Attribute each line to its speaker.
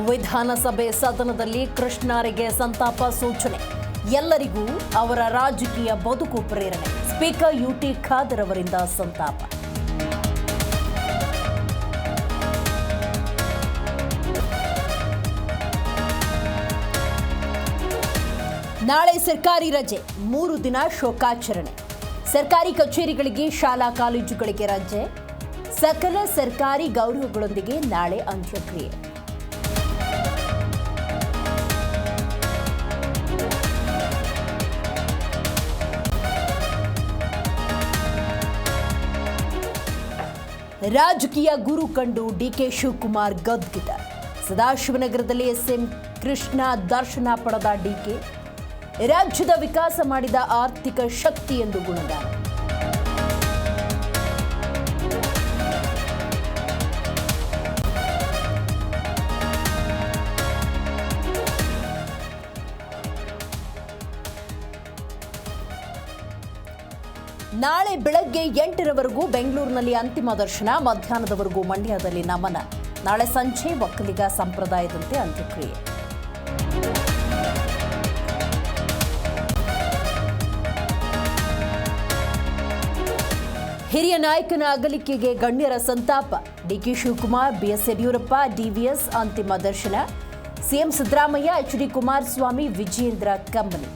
Speaker 1: ವಿಧಾನಸಭೆ ಸದನದಲ್ಲಿ ಕೃಷ್ಣರಿಗೆ ಸಂತಾಪ ಸೂಚನೆ. ಎಲ್ಲರಿಗೂ ಅವರ ರಾಜಕೀಯ ಬದುಕು ಪ್ರೇರಣೆ. ಸ್ಪೀಕರ್ ಯುಟಿ ಖಾದರ್ ಅವರಿಂದ ಸಂತಾಪ. ನಾಳೆ ಸರ್ಕಾರಿ ರಜೆ. ಮೂರು ದಿನ ಶೋಕಾಚರಣೆ. ಸರ್ಕಾರಿ ಕಚೇರಿಗಳಿಗೆ, ಶಾಲಾ ಕಾಲೇಜುಗಳಿಗೆ ರಜೆ. ಸಕಲ ಸರ್ಕಾರಿ ಗೌರವಗಳೊಂದಿಗೆ ನಾಳೆ ಅಂತ್ಯಕ್ರಿಯೆ. ರಾಜಕೀಯ ಗುರು ಕಂಡು ಡಿಕೆ ಶಿವಕುಮಾರ್ ಗದ್ಗಿದ ಸದಾಶಿವನಗರದಲ್ಲಿ ಎಸ್ಎಂ ಕೃಷ್ಣ ದರ್ಶನ ಪಡೆದ ಡಿಕೆ ರಾಜ್ಯದ ವಿಕಾಸ ಮಾಡಿದ ಆರ್ಥಿಕ ಶಕ್ತಿ ಎಂದು ಗುಣಗಾನ ನಾಳೆ ಬೆಳಗ್ಗೆ ಎಂಟರವರೆಗೂ ಬೆಂಗಳೂರಿನಲ್ಲಿ ಅಂತಿಮ ದರ್ಶನ, ಮಧ್ಯಾಹ್ನದವರೆಗೂ ಮಂಡ್ಯದಲ್ಲಿ ನಮನ. ನಾಳೆ ಸಂಜೆ ಒಕ್ಕಲಿಗ ಸಂಪ್ರದಾಯದಂತೆ ಅಂತ್ಯಕ್ರಿಯೆ. ಹಿರಿಯ ನಾಯಕನ ಅಗಲಿಕೆಗೆ ಗಣ್ಯರ ಸಂತಾಪ. DK Shivakumar, BS Yediyurappa, DVS ಅಂತಿಮ ದರ್ಶನ. CM Siddaramaiah, H D Kumaraswamy Vijayendra ಕಮ್ಮನಿ.